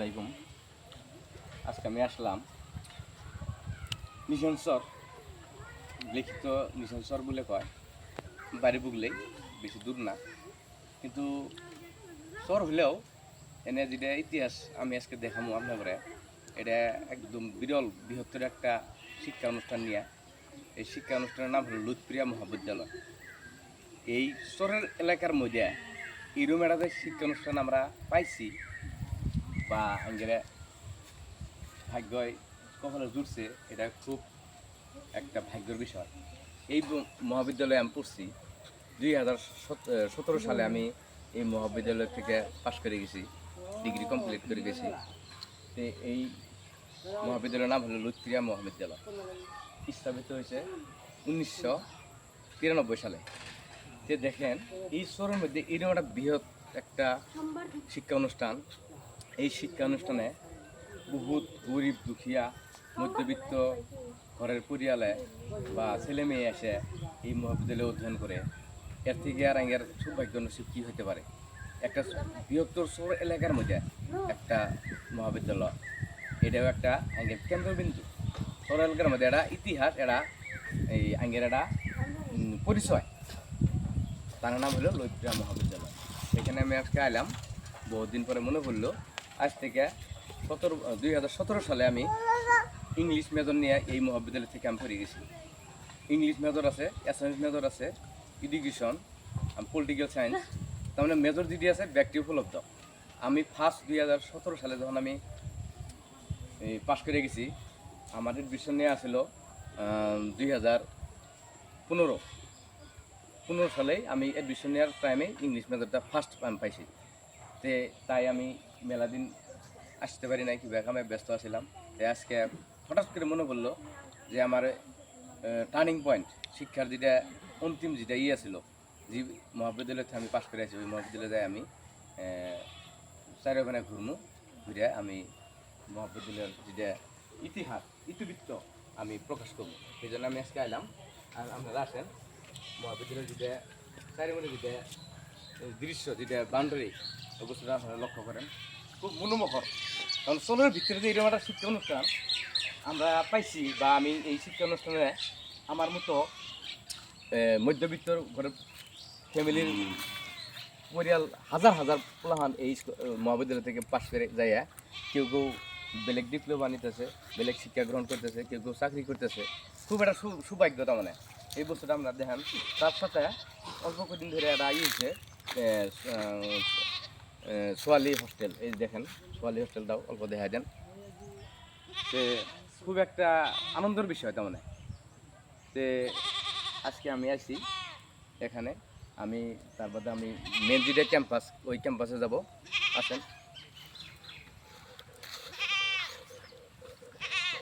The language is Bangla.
আলাইকুম। আজকে আমি আসলাম মিশন লিখিত মিশন বলে কয়, বাড়ি বুগলেই বেশি দূর না। কিন্তু স্বর হলেও এনে যেটা ইতিহাস আমি আজকে দেখামো আপনার এটা একদম বিরল, বৃহত্তর একটা শিক্ষা অনুষ্ঠান নিয়ে। এই শিক্ষা অনুষ্ঠানের নাম হলো লুৎপ্রিয়া মহাবিদ্যালয়। এই স্তরের এলাকার মধ্যে এরম শিক্ষা অনুষ্ঠান আমরা পাইছি। বা আঙ্গেরে ভাগ্যই কখনো জুড়ছে এটা খুব একটা ভাগ্যের বিষয়। এই মহাবিদ্যালয়ে আমি পড়ছি, দুই হাজার সতেরো সালে আমি এই মহাবিদ্যালয় থেকে পাশ করে গেছি, ডিগ্রি কমপ্লিট করে গেছি। এই মহাবিদ্যালয়ের নাম হলো লুৎপ্রিয়া মহাবিদ্যালয়। স্থাপিত হয়েছে উনিশশো তিরানব্বই সালে। যে দেখেন, এই শহরের মধ্যে এরকম একটা বৃহৎ একটা শিক্ষা অনুষ্ঠান এই শিক্ষা অনুষ্ঠানে বহুত গরিব, দুখিয়া, মধ্যবিত্ত ঘরের পরিয়ালে বা ছেলে মেয়ে এসে এই মহাবিদ্যালয়ে অধ্যয়ন করে এর থেকে আর আঙ্গের সৌভাগ্য নসিব কী হতে পারে? একটা বৃহত্তর শহর এলাকার মধ্যে একটা মহাবিদ্যালয়। এটাও একটা আঙ্গের কেন্দ্রবিন্দু। শহর এলাকার মধ্যে এটা ইতিহাস এটা এই আঙ্গের একটা পরিচয়। তার নাম হলো লৈত্রিয়া মহাবিদ্যালয়। এখানে আমি আজকে আইলাম, বহুদিন পরে মনে পড়ল আজ থেকে সতেরো দুই হাজার সতেরো সালে আমি ইংলিশ মেজর নিয়ে এই মহাবিদ্যালয় থেকে আমি পড়ে গেছি। ইংলিশ মেজর আছে অ্যাসামিস মেজর আছে, এডুকেশন পলিটিক্যাল সায়েন্স, তার মানে মেজর যেটি আছে, ব্যক্তি উপলব্ধ। আমি ফার্স্ট দুই হাজার সতেরো সালে যখন আমি পাশ করে গেছি, আমার এডমিশন নিয়ে আসলো দুই হাজার পনেরো। পনেরো সালেই আমি এডমিশন নেওয়ার টাইমে ইংলিশ মেজরটা ফার্স্ট পাইছি। তে তাই আমি মেলা দিন আসতে পারি নাই, কিবা কামে ব্যস্ত আছিলাম। তাই আজকে হঠাৎ করে মনে পড়ল যে আমার টার্নিং পয়েন্ট শিক্ষার যেটা অন্তিম যেটা ইয়ে ছিল যে মহাবিদ্যালয়তে আমি পাশ করে আছি, ওই মহাবিদ্যালয়ে যাই আমি চারি ওখানে ঘুরমু, ঘুরে আমি মহাবিদ্যালয়ের যেটা ইতিহাস, ইতিবৃত্ত আমি প্রকাশ করব সেই জন্য আমি আজকে আইলাম। আর আপনারা আসেন মহাবিদ্যালয়ের যেটা চারিমণি যেটা দৃশ্য, যেটা বাউন্ডারি অবস্থাটা আপনারা লক্ষ্য করেন। খুব মনোমুখর কারণ সোলের ভিতরে যে এরকম একটা শিক্ষা অনুষ্ঠান, আমরা পাইছি বা আমি এই শিক্ষা অনুষ্ঠানে আমার মতো মধ্যবিত্ত ঘরের ফ্যামিলির পরিয়াল হাজার হাজার পোলাহান এই মহাবিদ্যালয় থেকে পাশ করে যাইয়া কেউ কেউ বেলেগ ডিপ্লোমা নিতেছে, বেলেগ শিক্ষা গ্রহণ করতেছে, কেউ কেউ চাকরি করতেছে। খুব একটা সৌভাগ্যতা মানে এই বস্তুটা আমরা দেখেন। তার সাথে অল্প কদিন ধরে একটা ই হচ্ছে সোয়ালি হোস্টেল, এই দেখেন, সোয়ালি হোস্টেলটাও অল্প দেখা দেন। তে খুব একটা আনন্দের বিষয় তার মানে। তে আজকে আমি আসি এখানে, আমি, তারপরে আমি মেন ক্যাম্পাস ওই ক্যাম্পাসে যাব। আসেন।